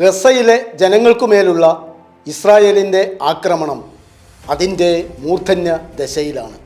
ഗസയിലെ ജനങ്ങൾക്കുമേലുള്ള ഇസ്രായേലിന്റെ ആക്രമണം അതിന്റെ മൂർധന്യ ദശയിലാണ്.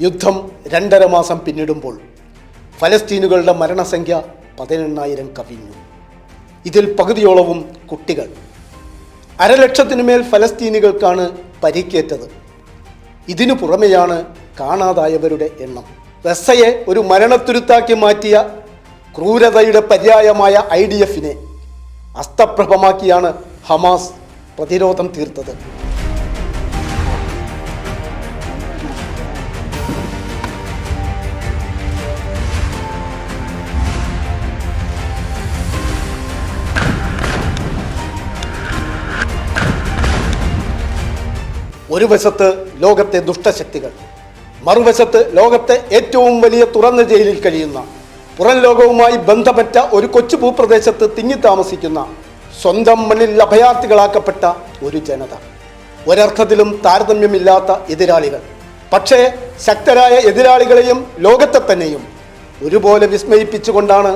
യുദ്ധം രണ്ടര മാസം പിന്നിടുമ്പോൾ ഫലസ്തീനുകളുടെ മരണസംഖ്യ പതിനെണ്ണായിരം കവിഞ്ഞു. ഇതിൽ പകുതിയോളവും കുട്ടികൾ. അരലക്ഷത്തിനുമേൽ ഫലസ്തീനികൾക്കാണ് പരിക്കേറ്റത്. ഇതിനു പുറമെയാണ് കാണാതായവരുടെ എണ്ണം. ഗസയെ ഒരു മരണത്തുരുത്താക്കി മാറ്റിയ ക്രൂരതയുടെ പര്യായമായ ഐ ഡി എഫിനെ അസ്തപ്രഭമാക്കിയാണ് ഹമാസ് പ്രതിരോധം തീർത്തത്. ഒരു വശത്ത് ലോകത്തെ ദുഷ്ടശക്തികൾ മറുവശത്ത് ലോകത്തെ ഏറ്റവും വലിയ തുറന്ന ജയിലിൽ കഴിയുന്ന പുറം ലോകവുമായി ബന്ധപ്പെട്ട ഒരു കൊച്ചു ഭൂപ്രദേശത്ത് തിങ്ങി താമസിക്കുന്ന സ്വന്തം മണ്ണിൽ അഭയാർത്ഥികളാക്കപ്പെട്ട ഒരു ജനത. ഒരർത്ഥത്തിലും താരതമ്യമില്ലാത്ത എതിരാളികൾ. പക്ഷേ ശക്തരായ എതിരാളികളെയും ലോകത്തെ തന്നെയും ഒരുപോലെ വിസ്മയിപ്പിച്ചുകൊണ്ടാണ്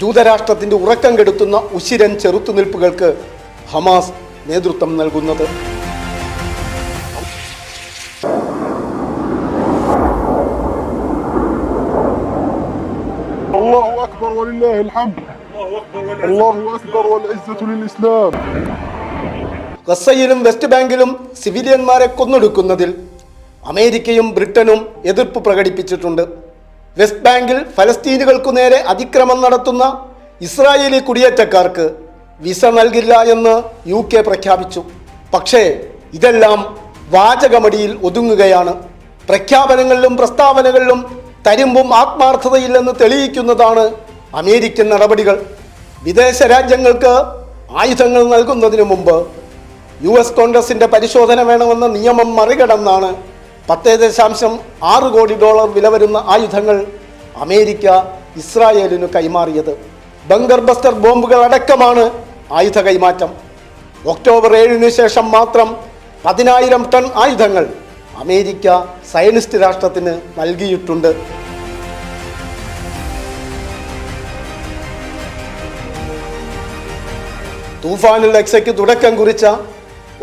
ജൂതരാഷ്ട്രത്തിന്റെ ഉറക്കം കെടുത്തുന്ന ഉശിരൻ ചെറുത്തുനിൽപ്പുകൾക്ക് ഹമാസ് നേതൃത്വം നൽകുന്നത്. أكبر ولله الحمد الله أكبر والعزة للإسلام ഗസയിലും വെസ്റ്റ് ബാങ്കിലും സിവിലിയന്മാരെ കൊന്നൊടുക്കുന്നതിൽ അമേരിക്കയും ബ്രിട്ടനും എതിർപ്പ് പ്രകടിപ്പിച്ചിട്ടുണ്ട് വെസ്റ്റ് ബാങ്കിൽ ഫലസ്തീനുകൾക്കു നേരെ അതിക്രമം നടത്തുന്ന ഇസ്രായേലി കുടിയേറ്റക്കാർക്ക് വിസ നൽകില്ല എന്ന് യു കെ പ്രഖ്യാപിച്ചു പക്ഷേ ഇതെല്ലാം വാചകമടിയിൽ ഒതുങ്ങുകയാണ് പ്രഖ്യാപനങ്ങളിലും പ്രസ്താവനകളിലും തരുമ്പും ആത്മാർത്ഥതയില്ലെന്ന് തെളിയിക്കുന്നതാണ് അമേരിക്കൻ നടപടികൾ. വിദേശ രാജ്യങ്ങൾക്ക് ആയുധങ്ങൾ നൽകുന്നതിനു മുമ്പ് യു എസ് കോൺഗ്രസിന്റെ പരിശോധന വേണമെന്ന നിയമം മറികടന്നാണ് പത്തേ ദശാംശം ആറ് കോടി ഡോളർ വില വരുന്ന ആയുധങ്ങൾ അമേരിക്ക ഇസ്രായേലിനു കൈമാറിയത്. ബങ്കർ ബസ്റ്റർ ബോംബുകൾ അടക്കമാണ് ആയുധ കൈമാറ്റം. ഒക്ടോബർ ഏഴിന് ശേഷം മാത്രം പതിനായിരം ടൺ ആയുധങ്ങൾ അമേരിക്ക സയനിസ്റ്റ് രാഷ്ട്രത്തിന് നൽകിയിട്ടുണ്ട്. തൂഫാനിൽ രക്ഷയ്ക്ക് തുടക്കം കുറിച്ച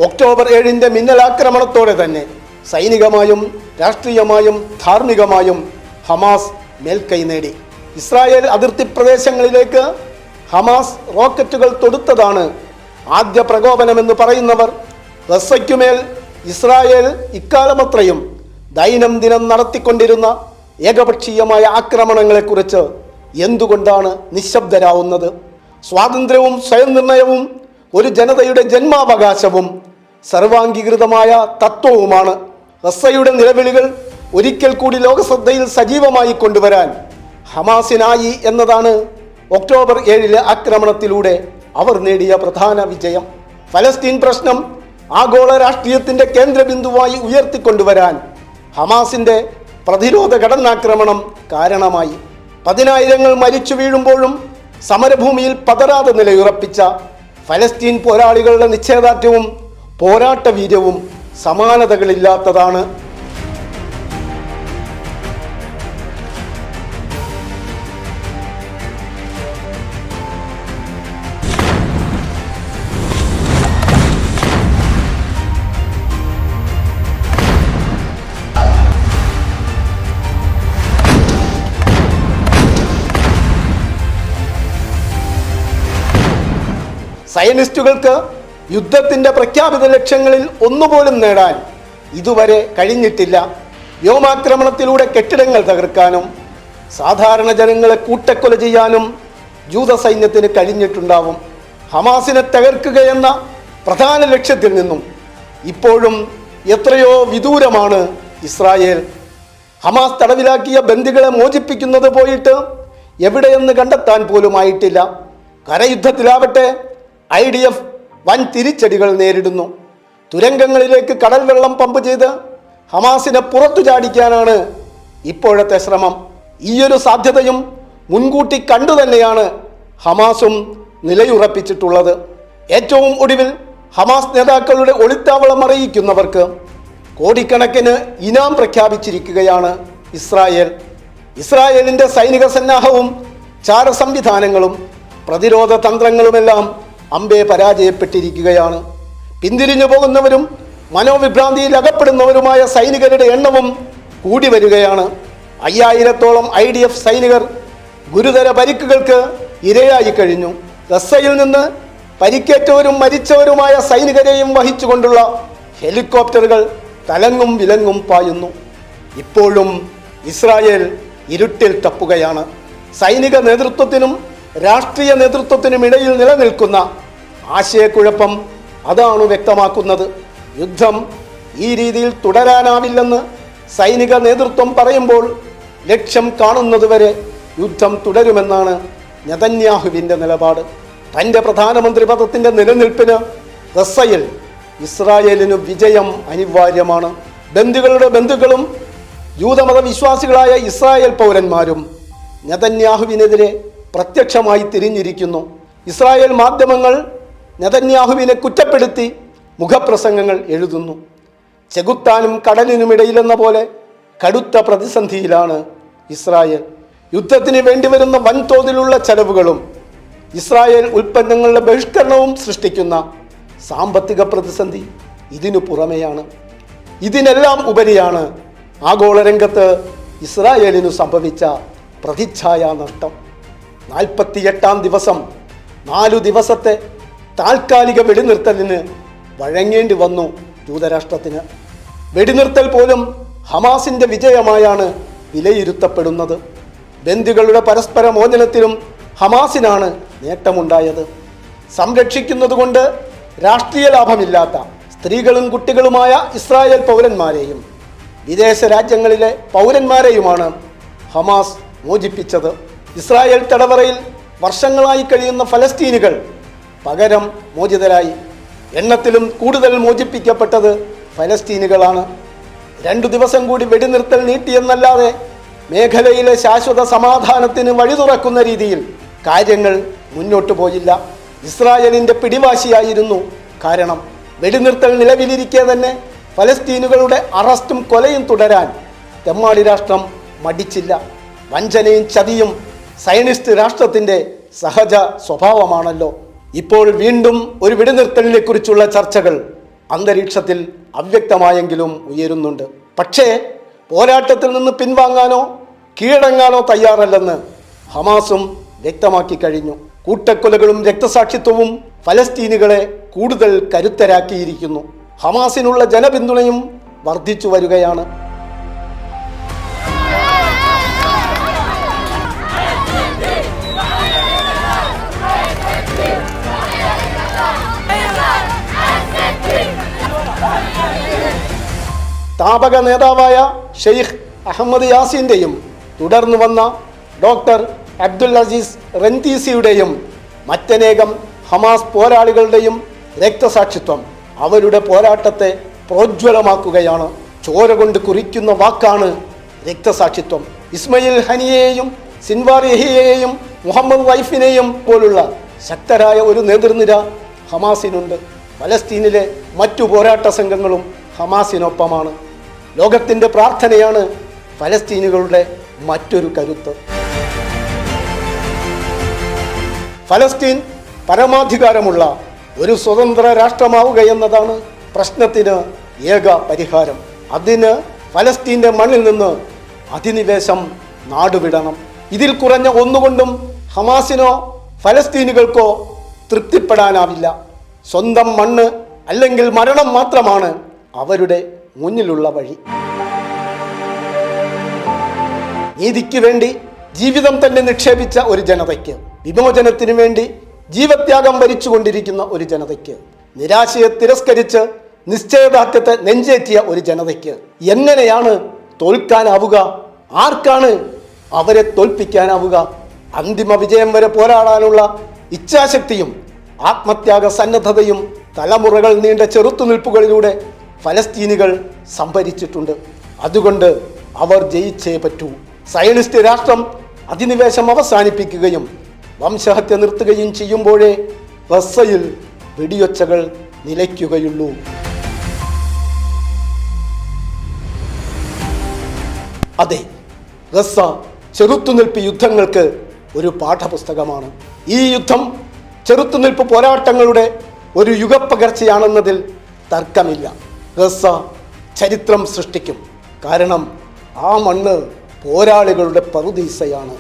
ഒക്ടോബർ ഏഴിന്റെ മിന്നലാക്രമണത്തോടെ തന്നെ സൈനികമായും രാഷ്ട്രീയമായും ധാർമ്മികമായും ഹമാസ് മേൽക്കൈ നേടി. ഇസ്രായേൽ അതിർത്തി പ്രദേശങ്ങളിലേക്ക് ഹമാസ് റോക്കറ്റുകൾ തൊടുത്തതാണ് ആദ്യ പ്രകോപനമെന്ന് പറയുന്നവർ ഗസയ്ക്കുമേൽ ഇസ്രായേൽ ഇക്കാലമത്രയും ദൈനംദിനം നടത്തിക്കൊണ്ടിരുന്ന ഏകപക്ഷീയമായ ആക്രമണങ്ങളെക്കുറിച്ച് എന്തുകൊണ്ടാണ് നിശബ്ദരാവുന്നത്? സ്വാതന്ത്ര്യവും സ്വയം നിർണയവും ഒരു ജനതയുടെ ജന്മാവകാശവും സർവാംഗീകൃതമായ തത്വവുമാണ്. റസയുടെ നിലവിളികൾ ഒരിക്കൽ കൂടി ലോകശ്രദ്ധയിൽ സജീവമായി കൊണ്ടുവരാൻ ഹമാസിനായി എന്നതാണ് ഒക്ടോബർ ഏഴിലെ ആക്രമണത്തിലൂടെ അവർ നേടിയ പ്രധാന വിജയം. ഫലസ്തീൻ പ്രശ്നം ആഗോള രാഷ്ട്രീയത്തിന്റെ കേന്ദ്രബിന്ദുവായി ഉയർത്തിക്കൊണ്ടുവരാൻ ഹമാസിന്റെ പ്രതിരോധ ഘടനാക്രമണം കാരണമായി. പതിനായിരങ്ങൾ മരിച്ചു വീഴുമ്പോഴും സമരഭൂമിയിൽ പതരാതെ നിലയുറപ്പിച്ച ഫലസ്തീൻ പോരാളികളുടെ നിശ്ചയദാർഢ്യവും പോരാട്ട വീര്യവും സമാനതകളില്ലാത്തതാണ് സയനിസ്റ്റുകൾക്ക് യുദ്ധത്തിന്റെ പ്രഖ്യാപിത ലക്ഷ്യങ്ങളിൽ ഒന്നുപോലും നേടാൻ ഇതുവരെ കഴിഞ്ഞിട്ടില്ല. വ്യോമാക്രമണത്തിലൂടെ കെട്ടിടങ്ങൾ തകർക്കാനും സാധാരണ ജനങ്ങളെ കൂട്ടക്കൊല ചെയ്യാനും ജൂത സൈന്യത്തിന് കഴിഞ്ഞിട്ടുണ്ടാവും. ഹമാസിനെ തകർക്കുകയെന്ന പ്രധാന ലക്ഷ്യത്തിൽ നിന്നും ഇപ്പോഴും എത്രയോ വിദൂരമാണ് ഇസ്രായേൽ. ഹമാസ് തടവിലാക്കിയ ബന്ദികളെ മോചിപ്പിക്കുന്നത് പോയിട്ട് എവിടെയെന്ന് കണ്ടെത്താൻ പോലും ആയിട്ടില്ല കരയുദ്ധത്തിലാവട്ടെ ഐ ഡി എഫ് വൻ തിരിച്ചടികൾ നേരിടുന്നു. തുരങ്കങ്ങളിലേക്ക് കടൽ വെള്ളം പമ്പ് ചെയ്ത് ഹമാസിനെ പുറത്തു ചാടിക്കാനാണ് ഇപ്പോഴത്തെ ശ്രമം. ഈയൊരു സാധ്യതയും മുൻകൂട്ടി കണ്ടു തന്നെയാണ് ഹമാസും നിലയുറപ്പിച്ചിട്ടുള്ളത്. ഏറ്റവും ഒടുവിൽ ഹമാസ് നേതാക്കളുടെ ഒളിത്താവളം അറിയിക്കുന്നവർക്ക് കോടിക്കണക്കിന് ഇനാം പ്രഖ്യാപിച്ചിരിക്കുകയാണ് ഇസ്രായേൽ. ഇസ്രായേലിന്റെ സൈനിക സന്നാഹവും ചാര സംവിധാനങ്ങളും പ്രതിരോധ തന്ത്രങ്ങളുമെല്ലാം അമ്പെ പരാജയപ്പെട്ടിരിക്കുകയാണ്. പിന്തിരിഞ്ഞു പോകുന്നവരും മനോവിഭ്രാന്തിയിൽ അകപ്പെടുന്നവരുമായ സൈനികരുടെ എണ്ണവും കൂടി വരികയാണ്. അയ്യായിരത്തോളം ഐ ഡി എഫ് സൈനികർ ഗുരുതര പരിക്കുകൾക്ക് ഇരയായി കഴിഞ്ഞു. ഗസയിൽ നിന്ന് പരിക്കേറ്റവരും മരിച്ചവരുമായ സൈനികരെയും വഹിച്ചുകൊണ്ടുള്ള ഹെലികോപ്റ്ററുകൾ തലങ്ങും വിലങ്ങും പായുന്നു. ഇപ്പോഴും ഇസ്രായേൽ ഇരുട്ടിൽ തപ്പുകയാണ്. സൈനിക നേതൃത്വത്തിനും രാഷ്ട്രീയ നേതൃത്വത്തിനും ഇടയിൽ നിലനിൽക്കുന്ന ആശയക്കുഴപ്പം അതാണ് വ്യക്തമാക്കുന്നത്. യുദ്ധം ഈ രീതിയിൽ തുടരാനാവില്ലെന്ന് സൈനിക നേതൃത്വം പറയുമ്പോൾ ലക്ഷ്യം കാണുന്നതുവരെ യുദ്ധം തുടരുമെന്നാണ് നെതന്യാഹുവിന്റെ നിലപാട്. തന്റെ പ്രധാനമന്ത്രി പദത്തിന്റെ നിലനിൽപ്പിന് ഗസയിൽ ഇസ്രായേലിന് വിജയം അനിവാര്യമാണ്. ബന്ധുക്കളുടെ ബന്ധുക്കളും ജൂതമത വിശ്വാസികളായ ഇസ്രായേൽ പൗരന്മാരും നെതന്യാഹുവിനെതിരെ പ്രത്യക്ഷമായി തിരിഞ്ഞിരിക്കുന്നു. ഇസ്രായേൽ മാധ്യമങ്ങൾ നെതന്യാഹുവിനെ കുറ്റപ്പെടുത്തി മുഖപ്രസംഗങ്ങൾ എഴുതുന്നു. ചെകുത്താനും കടലിനുമിടയിലെന്ന പോലെ കടുത്ത പ്രതിസന്ധിയിലാണ് ഇസ്രായേൽ. യുദ്ധത്തിന് വേണ്ടിവരുന്ന വൻതോതിലുള്ള ചെലവുകളും ഇസ്രായേൽ ഉൽപ്പന്നങ്ങളുടെ ബഹിഷ്കരണവും സൃഷ്ടിക്കുന്ന സാമ്പത്തിക പ്രതിസന്ധി ഇതിനു പുറമെയാണ്. ഇതിനെല്ലാം ഉപരിയാണ് ആഗോള രംഗത്ത് ഇസ്രായേലിനു സംഭവിച്ച പ്രതിച്ഛായ നഷ്ടം നാൽപ്പത്തിയെട്ടാം ദിവസം നാലു ദിവസത്തെ താൽക്കാലിക വെടിനിർത്തലിന് വഴങ്ങേണ്ടി വന്നു ജൂതരാഷ്ട്രത്തിന് വെടിനിർത്തൽ പോലും ഹമാസിന്റെ വിജയമായാണ് വിലയിരുത്തപ്പെടുന്നത്. ബന്ദികളുടെ പരസ്പര മോചനത്തിലും ഹമാസിനാണ് നേട്ടമുണ്ടായത്. സംരക്ഷിക്കുന്നതുകൊണ്ട് രാഷ്ട്രീയ ലാഭമില്ലാത്ത സ്ത്രീകളും കുട്ടികളുമായ ഇസ്രായേൽ പൗരന്മാരെയും വിദേശ രാജ്യങ്ങളിലെ പൗരന്മാരെയുമാണ് ഹമാസ് മോചിപ്പിച്ചത്. ഇസ്രായേൽ തടവറയിൽ വർഷങ്ങളായി കഴിയുന്ന ഫലസ്തീനുകൾ പകരം മോചിതരായി. എണ്ണത്തിലും കൂടുതൽ മോചിപ്പിക്കപ്പെട്ടത് ഫലസ്തീനുകളാണ്. രണ്ടു ദിവസം കൂടി വെടിനിർത്തൽ നീട്ടിയെന്നല്ലാതെ മേഖലയിലെ ശാശ്വത സമാധാനത്തിന് വഴി തുറക്കുന്ന രീതിയിൽ കാര്യങ്ങൾ മുന്നോട്ടു പോയില്ല. ഇസ്രായേലിന്റെ പിടിവാശിയായിരുന്നു കാരണം വെടിനിർത്തൽ നിലവിലിരിക്കെ തന്നെ ഫലസ്തീനുകളുടെ അറസ്റ്റും കൊലയും തുടരാൻ തെമ്മാടി രാഷ്ട്രം മടിച്ചില്ല. വഞ്ചനയും ചതിയും സയനിസ്റ്റ് രാഷ്ട്രത്തിന്റെ സഹജ സ്വഭാവമാണല്ലോ. ഇപ്പോൾ വീണ്ടും ഒരു വെടിനിർത്തലിനെ കുറിച്ചുള്ള ചർച്ചകൾ അന്തരീക്ഷത്തിൽ അവ്യക്തമായെങ്കിലും ഉയരുന്നുണ്ട്. പക്ഷേ പോരാട്ടത്തിൽ നിന്ന് പിൻവാങ്ങാനോ കീഴടങ്ങാനോ തയ്യാറല്ലെന്ന് ഹമാസും വ്യക്തമാക്കി കഴിഞ്ഞു. കൂട്ടക്കൊലകളും രക്തസാക്ഷിത്വവും ഫലസ്തീനുകളെ കൂടുതൽ കരുത്തരാക്കിയിരിക്കുന്നു. ഹമാസിനുള്ള ജനപിന്തുണയും വർദ്ധിച്ചു വരികയാണ്. സ്ഥാപക നേതാവായ ഷെയ്ഖ് അഹമ്മദ് യാസിന്റെയും തുടർന്നു വന്ന ഡോക്ടർ അബ്ദുൽ അസീസ് റെൻതീസിയുടെയും മറ്റനേകം ഹമാസ് പോരാളികളുടെയും രക്തസാക്ഷിത്വം അവരുടെ പോരാട്ടത്തെ പ്രോജ്വലമാക്കുകയാണ്. ചോര കൊണ്ട് കുറിക്കുന്ന വാക്കാണ് രക്തസാക്ഷിത്വം. ഇസ്മയിൽ ഹനിയെയും സിൻവാർ യഹിയെയും മുഹമ്മദ് വൈഫിനെയും പോലുള്ള ശക്തരായ ഒരു നേതൃനിര ഹമാസിനുണ്ട്. ഫലസ്തീനിലെ മറ്റു പോരാട്ട സംഘങ്ങളും ഹമാസിനൊപ്പമാണ്. ലോകത്തിന്റെ പ്രാർത്ഥനയാണ് ഫലസ്തീനുകളുടെ മറ്റൊരു കരുത്ത്. ഫലസ്തീൻ പരമാധികാരമുള്ള ഒരു സ്വതന്ത്ര രാഷ്ട്രമാവുക എന്നതാണ് പ്രശ്നത്തിന് ഏക പരിഹാരം. അതിന് ഫലസ്തീന്റെ മണ്ണിൽ നിന്ന് അധിനിവേശം നാടുവിടണം. ഇതിൽ കുറഞ്ഞ ഒന്നുകൊണ്ടും ഹമാസിനോ ഫലസ്തീനുകൾക്കോ തൃപ്തിപ്പെടാനാവില്ല. സ്വന്തം മണ്ണ് അല്ലെങ്കിൽ മരണം മാത്രമാണ് അവരുടെ മുന്നിലുള്ള വഴി. നീതിക്ക് വേണ്ടി ജീവിതം തന്നെ നിക്ഷേപിച്ച ഒരു ജനതയ്ക്ക് വിമോചനത്തിനു വേണ്ടി ജീവത്യാഗം വരിച്ചുകൊണ്ടിരിക്കുന്ന ഒരു ജനതയ്ക്ക് നിരാശയെ തിരസ്കരിച്ച് നിശ്ചയദാർഢ്യത്തെ നെഞ്ചേറ്റിയ ഒരു ജനതയ്ക്ക് എങ്ങനെയാണ് തോൽക്കാനാവുക? ആർക്കാണ് അവരെ തോൽപ്പിക്കാനാവുക? അന്തിമ വിജയം വരെ പോരാടാനുള്ള ഇച്ഛാശക്തിയും ആത്മത്യാഗ സന്നദ്ധതയും തലമുറകൾ നീണ്ട ചെറുത്തുനിൽപ്പുകളിലൂടെ ഫലസ്തീനികൾ സംഭരിച്ചിട്ടുണ്ട്. അതുകൊണ്ട് അവർ ജയിച്ചേ പറ്റൂ. സയനിസ്റ്റ് രാഷ്ട്രം അധിനിവേശം അവസാനിപ്പിക്കുകയും വംശഹത്യ നിർത്തുകയും ചെയ്യുമ്പോഴേ റസ്സയിൽ വെടിയൊച്ചകൾ നിലയ്ക്കുകയുള്ളൂ. അതെ റസ്സ ചെറുത്തുനിൽപ്പ് യുദ്ധങ്ങൾക്ക് ഒരു പാഠപുസ്തകമാണ്. ഈ യുദ്ധം ചെറുത്തുനിൽപ്പ് പോരാട്ടങ്ങളുടെ ഒരു യുഗപ്പകർച്ചയാണെന്നതിൽ തർക്കമില്ല. ഗസ ചരിത്രം സൃഷ്ടിക്കും. കാരണം ആ മണ്ണ് പോരാളികളുടെ പറുദീസയാണ്.